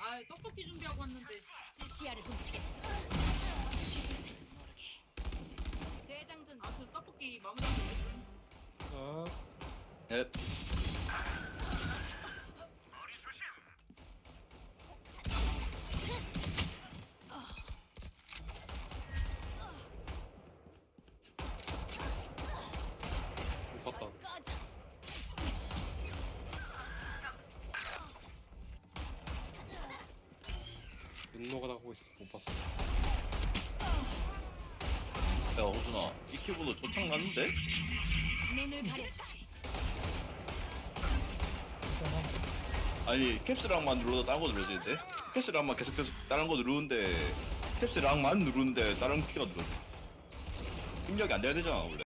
아 떡볶이 준비하고 왔는데 씨. 시야를 훔치겠어. 재장전 아무튼 떡볶이 마무리 자, 앱. 윤노가 나가고 있어서 못 봤어. 야 호준아 이 키보드 조창 났는데? 눈을. 아니 캡스랑만 눌러도 다른 거 눌러지는데? 캡스랑만 계속 계속 다른 거 누르는데 캡스랑만 누르는데 다른 키가 눌러져 입력이 안 돼야 되잖아 원래